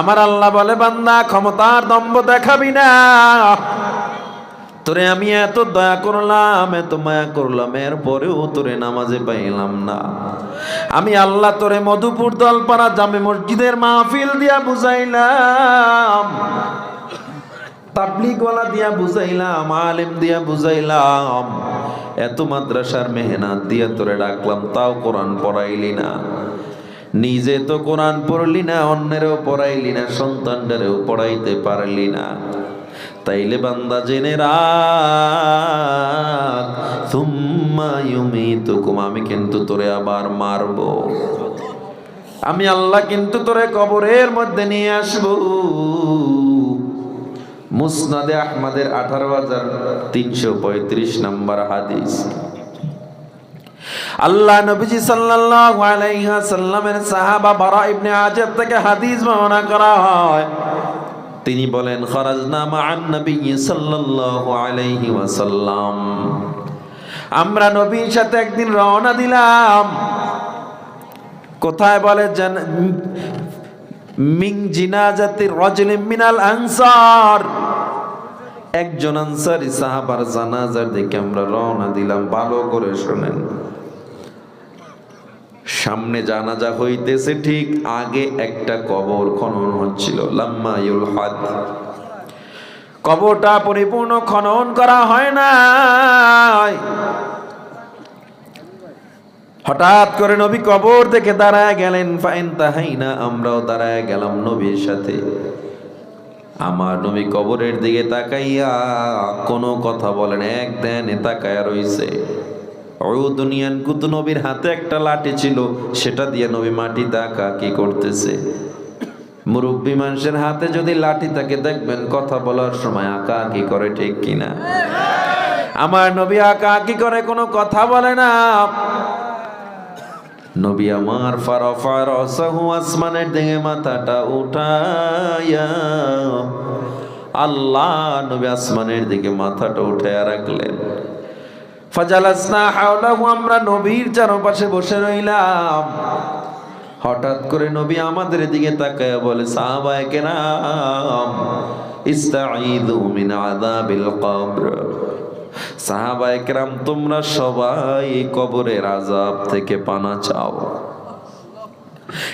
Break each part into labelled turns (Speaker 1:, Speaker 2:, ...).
Speaker 1: আমার আল্লাহ বলে, বান্দা, ক্ষমতার দম্ভ দেখাবি না। তোরে আমি এত দয়া করলাম, এত মায়া করলাম, এরপরেও তোরে নামাজে পাইলাম না। আমি আল্লাহ তোরে মধুপুর দলপাড়া জামে মসজিদের মাহফিল দিয়া বুঝাইলাম দিয়া বুঝাইলাম, আলেম দিয়া বুঝাইলাম, এত মাদ্রাসার মেহনাত দিয়া তোরে ডাকলাম, তাও কোরআন পড়াইলি না। নিজে তো কোরআন পড়লি না, অন্যেরও পড়াইলি না, সন্তানদেরও পড়াইতে পারলি না। তাইলে বান্দা জেনে রাখ থুম্মা ইউমিতুকুম, আমি কিন্তু তোরে আবার মারবো। আমি আল্লাহ কিন্তু তোরে কবরের মধ্যে নিয়ে আসব। মুসনাদে আহমদের আঠারো হাজার তিনশো পঁয়ত্রিশ নম্বর হাদিস। আল্লাহ নবীজি সাল্লাল্লাহু আলাইহি সাল্লামের সাহাবা বারা ইবনে আজাব থেকে হাদিস বর্ণনা করা হয়। তিনি বলেন, খরাজনা মা'আন নবী সাল্লাল্লাহু আলাইহি ওয়াসাল্লাম। আমরা নবীর সাথে একদিন রওনা দিলাম। কোথায় বলে মিং জিনাজাতি রজলিম মিনাল আনসার। একজন আনসারি সাহাবার জানাজার দিকে আমরা রওনা দিলাম। ভালো করে শোনেন। সামনে জানাজা হইতেছে, ঠিক আগে একটা কবর খনন হচ্ছিল। লাম্মায়ুল হাদ কবরটা পরিপূর্ণ খনন করা হয় না হঠাৎ করে নবী কবর দেখে দাঁড়ায় গেলেন, ফাইন তাহাই না আমরাও দাঁড়ায় গেলাম নবীর সাথে। আমার নবী কবরের দিকে তাকাইয়া কোনো কথা বলেন এক ধ্যানে তাকায়া রইছে। ও দুনিয়ান কুতু নবীর হাতে একটা লাঠি ছিল, সেটা দিয়ে নবী মাটি দাকা কি করতেছে? মুরব্বী মানুষের হাতে যদি লাঠি থাকে, দেখবেন কথা বলার সময় আঁকা কি করে ঠিক কিনা? আমার নবী আঁকা কি করে, কোনো কথা বলে না। নবী আমার ফারফা রসাহু আসমানের দিকে মাথাটা উঠাইয়া, আল্লাহ নবী আসমানের দিকে মাথাটা উঠাইয়া রাখলেন। ফাজালাসনা হাওলাহু, আমরা নবীর চারপাশে বসে রইলাম। হঠাৎ করে নবী আমাদের দিকে তাকায় বলে, সাহাবায়ে কেরাম মিন আযাবিল কবর। সাহাবায়ে কেরাম, তোমরা সবাই কবরের আযাব থেকে পানা চাও।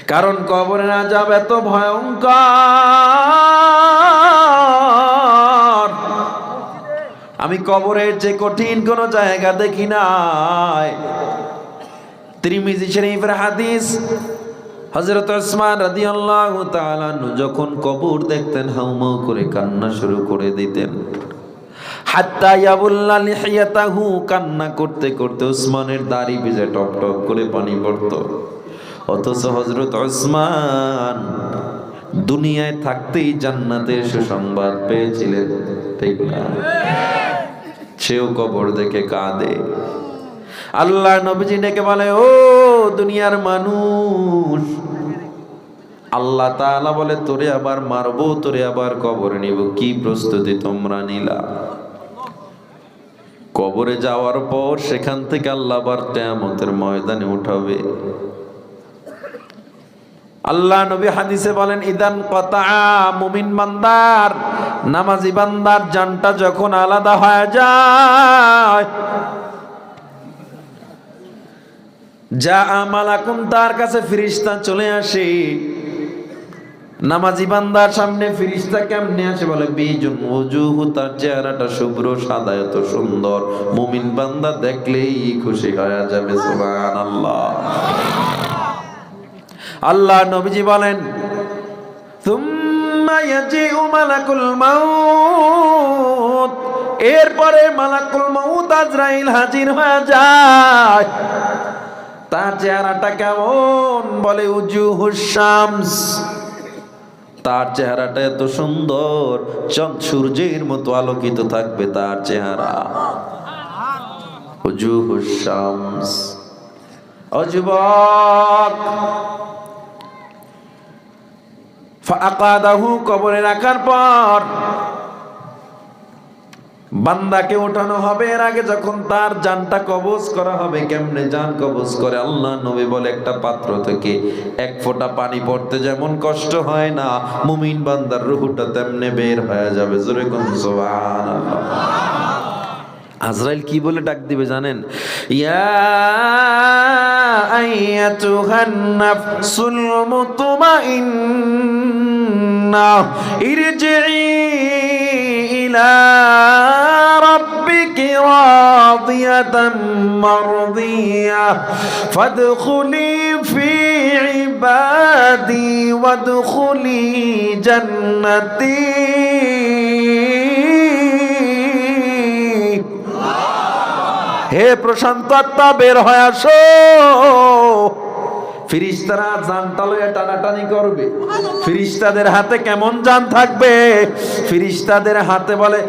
Speaker 1: কারণ কবরের আযাব এত ভয়ঙ্কর। আমি কবরের যে কঠিন কোন জায়গা দেখি নাই। ত্রিমিজি শরীফের হাদিস, হযরত ওসমান তাআলা আনহু যখন কবর দেখতেন, হাউমাউ করে কান্না শুরু করে দিতেন। হাত্তা ইয়াবুল্লা কান্না করতে করতে ওসমানের দাড়ি ভিজে টপ টপ করে পানি পড়তো। অথচ হযরত ওসমান দুনিয়ায় থাকতেই জান্নাতের সুসংবাদ পেয়েছিলেন, ঠিক না? সেও কবর দেখে কাঁদে। আল্লাহ নবীজি ডেকে বলে, ও দুনিয়ার মানুষ, আল্লাহ তাআলা বলে, তোরে আবার মারবো, তোরে আবার কবরে নিব। কি প্রস্তুতি তোমরা নিলা? কবরে যাওয়ার পর সেখান থেকে আল্লাহ আবার কিয়ামতের ময়দানে উঠাবে। আল্লাহ নবী হাদিসে বলেন, ইদান কতা মুমিন বান্দার, নামাজি বান্দার জানটা যখন আলাদা হয়ে যায়, যা আমালাকুম তার কাছে ফিরিস্তা চলে আসে। নামাজি বান্দার সামনে ফিরিস্তা কেমনে আসে বলে, বিজন ওজুহু, তার চেহারাটা শুভ্র, সাদা, এত সুন্দর। মুমিন বান্দা দেখলেই খুশি হয়ে যাবে, সুবহানাল্লাহ। আল্লাহ নবীজি বলেন এরপরে মালাকুল মাউত আজরাইল হাজির হয়ে যায়। তার চেহারাটা কেমন বলে, উজুহুস শামস। তার চেহারাটা এত সুন্দর, চন্দ সূর্যের মতো আলোকিত থাকবে তার চেহারা। উজুহুস শামস। ও ফাকাদাহু কবরে রাখার পর বান্দাকে ওঠানো হবে এর আগে যখন তার জানটা কবজ করা হবে, কেমনে জান কবজ করে? আল্লাহ নবী বলে একটা পাত্র থেকে এক ফোঁটা পানি পড়তে যেমন কষ্ট হয় না, মুমিন বান্দার রুহুটা তেমনে বের হয়ে যাবে। জোরে কোন সুবহানাল্লাহ। আজরাইল কি বলে ডাক দিবে জানেন? ইয়া মুতমাইন্না ইরজিই হে প্রশান্ত আত্মা, বের হয়ে আসো। ফিরিস্তারা জানটা টানাটানি করবে। ফিরিস্তাদের হাতে কেমন জান থাকবে? ফিরিস্তাদের হাতে বলে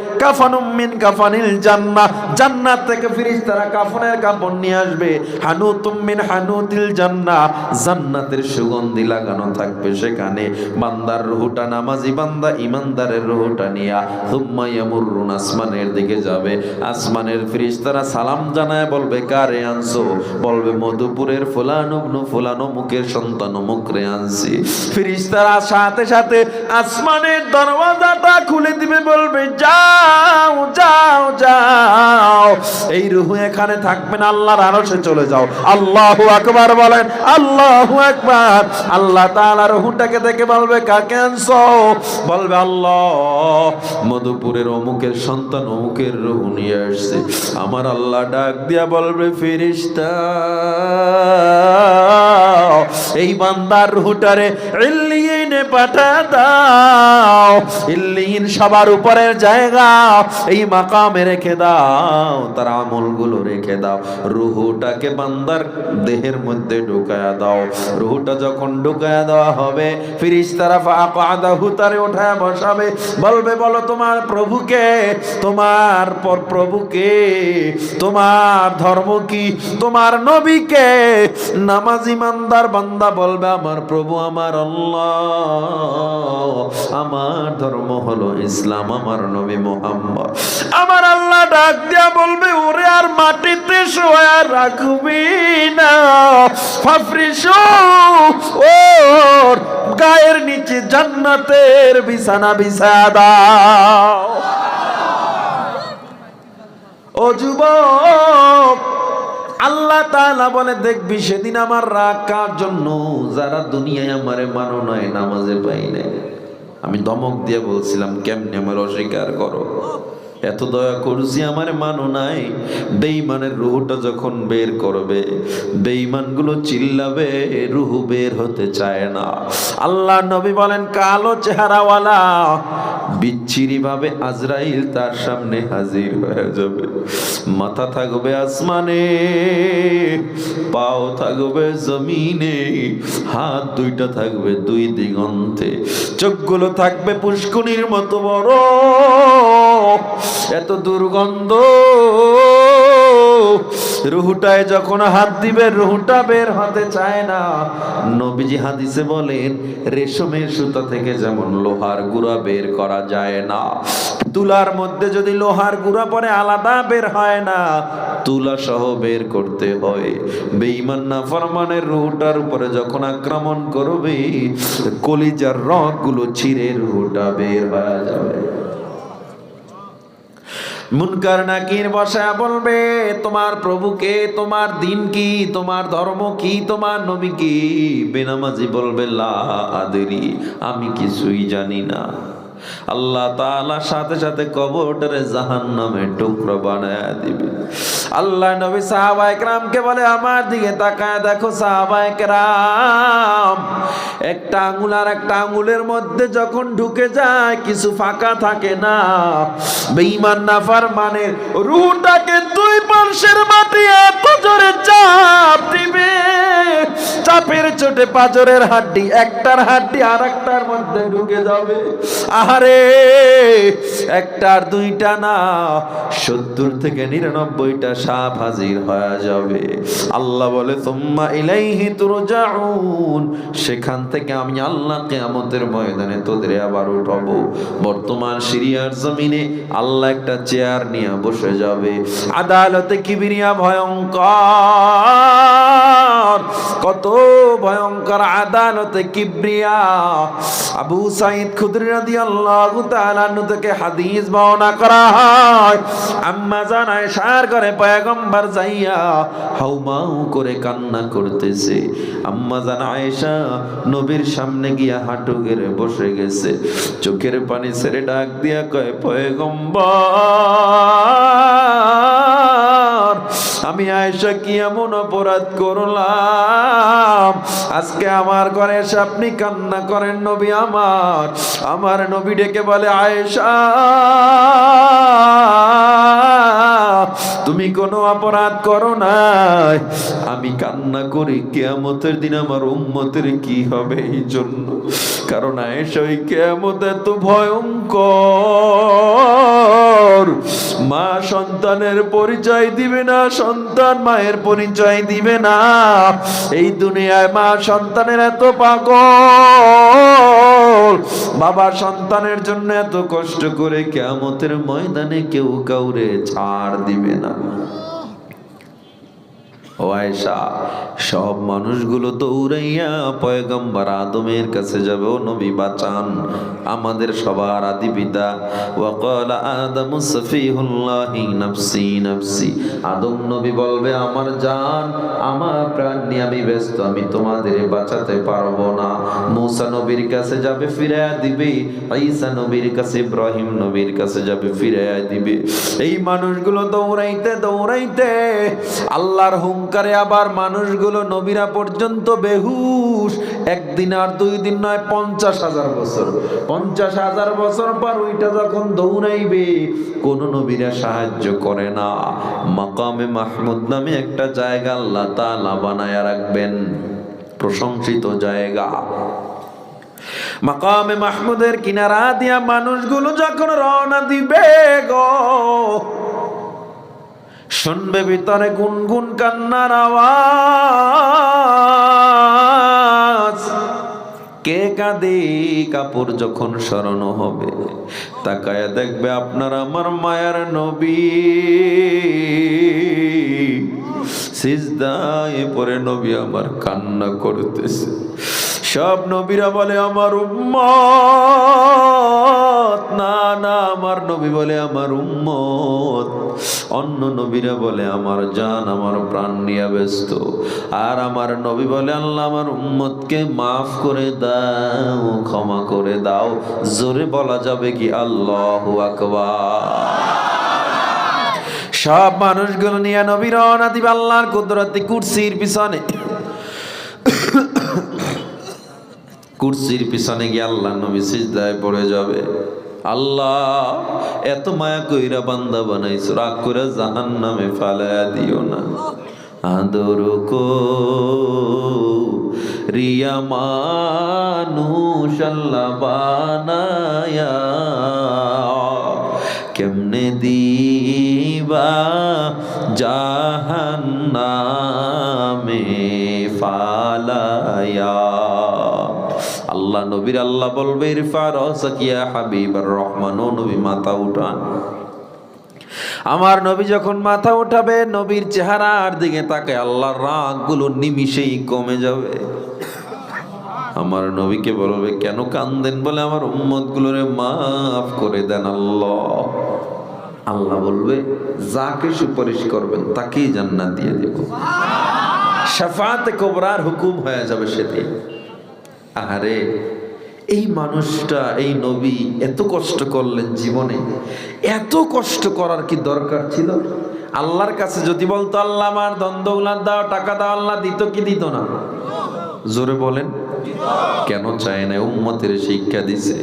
Speaker 1: জান্নাতের সুগন্ধি লাগানো থাকবে সেখানে। বান্দার নামাজি, বান্দা ইমানদারের আসমানের দিকে যাবে। আসমানের ফিরিস্তারা সালাম জানায়, বলবে, কারে আনছো? বলবে, মধুপুরের ফুলানো ফুলানো মুখের সন্তান মুখরে আনছি। ফিরিস্তারা সাথে সাথে আসমানের দরওয়াজাটা খুলে দিবে, বলবে যাও যাও যাও। এই রুহু এখানে থাকবে না, আল্লাহর আরশে চলে যাও। আল্লাহু আকবার বলেন, আল্লাহু আকবার। আল্লাহ তাআলা রুহুটাকে দেখে বলবে, কাকে আনছো? বলবে, আল্লাহ, মধুপুরের অমুকের সন্তান অমুকের রুহু নিয়ে আসছে। আমার আল্লাহ ডাক দিয়া বলবে ফিরিস্তা এই বান্দার রুহুটারে ইল্লিয়িনে পাঠা দাও। ইল্লিয়িন সবার উপরের জায়গা, এই মাকামে রেখে দাও, তার আমলগুলো রেখে দাও। রুহুটাকে বান্দার দেহের মধ্যে ঢুকায়া দাও। রুহুটা যখন ঢুকায়া দেওয়া হবে ফাকাদাহু তারে উঠায় বসাবে। বলবে, বলো তোমার প্রভুকে, তোমার পর প্রভুকে, তোমার ধর্ম কি? তোমার নবীকে? নামাজ ইমানদার বান্দা বলবে, আমার প্রভু, আমার আল্লাহ। আমার ধর্ম হলো ইসলাম, আমার নবী মোহাম্মদ। আমার আল্লাহ ডাক দিয়া বলবে, ওরে আর মাটিতে শোয়া রাখবি না। ওর গায়ের নিচে জান্নাতের বিছানা বিছা দাও। ও যুবক আল্লাহ তাআলা বলে, দেখবি সেদিন আমার রাগ কার জন্য? যারা দুনিয়ায় আমারে মানো নয় নামাজে পাই নাই। আমি দমক দিয়ে বলছিলাম, কেমনে আমার অস্বীকার করো? এত দয়া করছি আমার মানো নাই, বেঈমানের রুহুটা যখন বের করবে, বেঈমানগুলো চিল্লাবে, রুহু বের হতে চায় না। আল্লাহ নবী বলেন, কালো চেহারাওয়ালা বিচ্ছিরি ভাবে আজরাইল তার সামনে হাজির হয়ে যাবে। মাথা থাকবে আসমানে, পাও থাকবে জমিনে, হাত দুইটা থাকবে দুই দিগন্তে। চোখগুলো থাকবে পুষ্কুনির মতো বড়। এত দুর্গন্ধ রুহুটায় যখন হাত দিবে, রুহুটা বের হতে চায় না। নবীজি হাদিসে বলেন রেশমের সুতা থেকে যেমন লোহার গুড়া বের করা যায় না, তুলার মধ্যে যদি লোহার গুড়া পরে আলাদা বের হয় না, তুলা সহ বের করতে হয়। বেঈমান না ফরমানের রুহুটার উপরে যখন আক্রমণ করবে, কলিজার রকগুলো ছিঁড়ে রুহুটা বের হয়ে যাবে। মুনকার নাকির বসা বলবে, তোমার প্রভুকে, তোমার দিন কি, তোমার ধর্ম কি, তোমার নবী কি? বেনামাজি বলবে, লা আদেরি, আমি কিছুই জানি না। আল্লাহ তাআলা সাথে সাথে কবরটারে জাহান নামে টুকরো বানায় দিবে। আল্লাহ নবী সাহাবা একরামকে বলে, আমার দিকে তাকায় দেখো সাহাবা একরাম। একটা আঙ্গুল আর একটা আঙ্গুলের মধ্যে যখন ঢুকে যায়, কিছু ফাঁকা থাকে না। বেঈমান নাফার মানে রুহটাকে দুই পার্শ্বের চোটে পাজরের হাড্ডি, একটার হাড্ডি আর একটার মধ্যে ঢুকে যাবে। আহারে, একটার দুইটা না, সত্তর থেকে নিরানব্বইটা সাপ হাজির হয়ে যাবে। আল্লাহ বলে তোম্মা ইলাইহি তুরজাউন সেখান থেকে আমি আল্লাহ কিয়ামতের ময়দানে তোদের আবার উঠাবো। বর্তমান সিরিয়ার জমিনে আল্লাহ একটা চেয়ার নিয়ে বসে যাবে। আদালতে কিবিরিয়া ভয়ঙ্কর, কত ভয়ঙ্কর আদালতে কিবরিয়া আবু সাইদ খুদরি রাদিয়াল্লাহু তাআলা থেকে হাদিস বর্ণনা করা হয়। আম্মা জান আয়েশার করে পয়গম্বর যাইয়া হাউমাউ করে কান্না করতেছে। আম্মা জান আয়েশা নবীর সামনে গিয়া হাঁটু গেড়ে বসে গেছে। চোখের পানি ছেড়ে ডাক দিয়া কয়, পয়গম্বর! আমি আয়সা কি এমন অপরাধ করলাম? আজকে আমার ঘরে এসে আপনি কান্না করেন নবী আমার। আমার নবী ডেকে বলে, আয়েশা! তুমি কোনো অপরাধ করো নাই। আমি কান্না করি কেয়ামতের দিন আমার উম্মতের কি হবে এই জন্য? কারণ আয়েশা ওই কেয়ামত এত ভয়ঙ্কর। মা সন্তানের পরিচয় দিবে না, সন্তান মায়ের পরিচয় দিবে না। এই দুনিয়ায় মা সন্তানের এত পাগল। বাবা সন্তানের জন্য এত কষ্ট করে কেমতের ময়দানে কেউ কাউরে ছাড় দিবে না। ও আয়েশা, সব মানুষগুলো দৌড়াইয়া পয়গম্বর আদমের কাছে যাবে, ও নবী বাঁচান আমাদের সবার আদি পিতা। ওয়াকাল আদম সফিহুল্লাহি নাফসি নাফসি। আদম নবী বলবে, আমার জান, আমার প্রাণ নিয়ে আমি ব্যস্ত, আমি তোমাদের বাঁচাতে পারব না। মুসা নবীর কাছে যাবে, ফিরাইয়া দিবে। ঈসা নবীর কাছে, ইব্রাহিম নবীর কাছে যাবে, ফিরাইয়া দিবে। এই মানুষগুলো দৌড়াইতে দৌড়াইতে আল্লাহর হুঙ্কারে আবার মানুষগুলো নবীরা পর্যন্ত বেহুশ। একদিন আর দুই দিন নয়, পঞ্চাশ হাজার বছর। পঞ্চাশ হাজার বছর পর ওইটা যখন দৌড়াইবে, কোন নবীরা সাহায্য করে না। মাকামে মাহমুদ নামে একটা জায়গা আল্লাহ তাআলা বানায়া রাখবেন। প্রশংসিত জায়গা। মাকামে মাহমুদের কিনারা দিয়া মানুষগুলো যখন রওনা দিবে গো শুনবে ভিতরে গুনগুন কান্নার আওয়াজ। কে কাঁদে? কাপড় যখন স্মরণ হবে, তাকায় দেখবে আপনার আমার মায়ার নবী। সিজদায় পরে নবী আমার কান্না করতেছে। সব নবীরা বলে, আমার উম্মত। না না, আমার নবী বলে, আমার উম্মত। অন্য নবীরা বলে, আমার জান, আমার প্রাণ নিয়ে ব্যস্ত। আর আমার নবী বলে, আল্লাহ, আমার উম্মতকে মাফ করে দাও, ক্ষমা করে দাও। জোরে বলা যাবে কি? আল্লাহু আকবার। সব মানুষগুলো নিয়ে নবী রওনা আল্লাহর কুদরতি কুরসির পিছনে। কুরসির পিছনে গিয়ে আল্লাহ নবী সিজদায় পড়ে যাবে। আল্লাহ, এত মায়া কইরা বান্দা বানাইছো, রাগ করে জাহান নামে ফালায়া দিও না। আদর রিয়া মানুষ আল্লাহ বানায়া, কেমনে দিবা জাহান্নামে ফালায়া? আল্লাহ, নবীর আল্লাহ বলবে ইরফার সাকিয়া হাবিবার রহমান, ও নবী, মাথা উঠান। আমার নবী যখন মাথা উঠাবে, নবীর চেহারার দিকে তাকে আল্লাহর রাগগুলো নিমিশেই কমে যাবে। আমার নবীকে বলবে, কেন কান্দেন? বলে, আমার উম্মত গুলোরে মাফ করে দেন আল্লাহ। আল্লাহ বলবে যাকে সুপারিশ করবেন, তাকেই জান্নাত দিয়ে দেব। শাফাতে কোবরার হুকুম হয়ে যাবে সেদিন। আহারে, এই মানুষটা, এই নবী এত কষ্ট করলেন জীবনে। এত কষ্ট করার কি দরকার ছিল? আল্লাহর কাছে যদি বলতো, আল্লাহ আমার দ্বন্দ্ব উলার দাও, টাকা দাও, আল্লাহ দিত কি দিত না? জোরে বলেন, কেন চায় না? উম্মতের শিক্ষা দিছে।